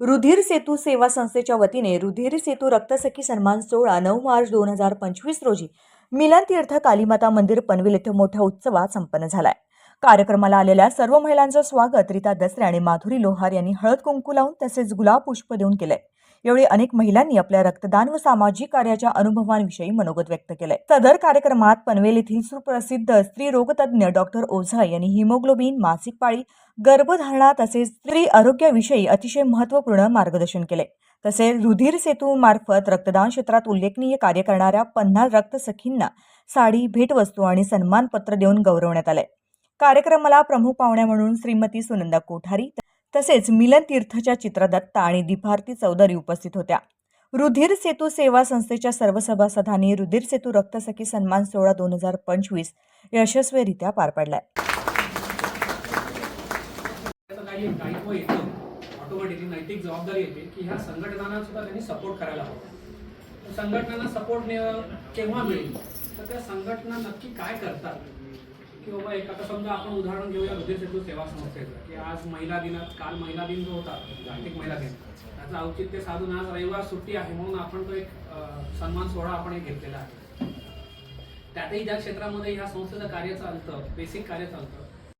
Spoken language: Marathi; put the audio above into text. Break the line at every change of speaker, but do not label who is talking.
रुधिर सेतू सेवा संस्थेच्या वतीने रुधिर सेतू रक्तसखी सन्मान सोहळा नऊ मार्च दोन हजार पंचवीस रोजी मिलन तीर्थ कालीमाता मंदिर पनवेल येथे मोठ्या उत्सवात संपन्न झाला आहे कार्यक्रमाला आलेल्या सर्व महिलांचं स्वागत रीता दसरे आणि माधुरी लोहार यांनी हळद कुंकू लावून तसेच गुलाब पुष्प देऊन केलंय यावेळी अनेक महिलांनी आपल्या रक्तदान व सामाजिक कार्याच्या अनुभवांविषयी मनोगत व्यक्त केलंय सदर कार्यक्रमात पनवेल येथील सुप्रसिद्ध स्त्री रोगतज्ञ डॉक्टर ओझा यांनी हिमोग्लोबिन मासिक पाळी गर्भधारणा तसेच स्त्री आरोग्याविषयी अतिशय महत्त्वपूर्ण मार्गदर्शन केले. तसेच रुधिर सेतू मार्फत रक्तदान क्षेत्रात उल्लेखनीय कार्य करणाऱ्या पन्नास रक्तसखींना साडी भेटवस्तू आणि सन्मानपत्र देऊन गौरवण्यात आले. कार्यक्रमाला प्रमुख पाहुण्या म्हणून श्रीमती सुनंदा कोठारी तसेच मिलन तीर्थच्या चित्रदत्ता आणि दीपारती चौधरी उपस्थित होत्या. रुधिर सेतू सेवा संस्थेच्या सर्व सभासदांनी रुधिर सेतू रक्तसखी सन्मान सोहळा दोन हजार पंचवीस यशस्वीरित्या पार पाडलाय.
ऑटोमॅटिकली नैतिक जबाबदारी येते की ह्या संघटनांना सुद्धा त्यांनी सपोर्ट करायला हवा संघटनांना सपोर्ट केव्हा मिळेल. तर त्या संघटना नक्की काय करतात? की बाबा एक आता समजा आपण उदाहरण घेऊया हृदय सेतू सेवा संस्थेचं की आज महिला दिनात काल महिला दिन जो होता जागतिक महिला दिन त्याचं औचित्य साधून आज रविवार सुट्टी आहे म्हणून आपण तो एक सन्मान सोहळा आपण एक घेतलेला आहे. त्यातही ज्या क्षेत्रामध्ये ह्या संस्थेचं कार्य चालतं बेसिक कार्य चालतं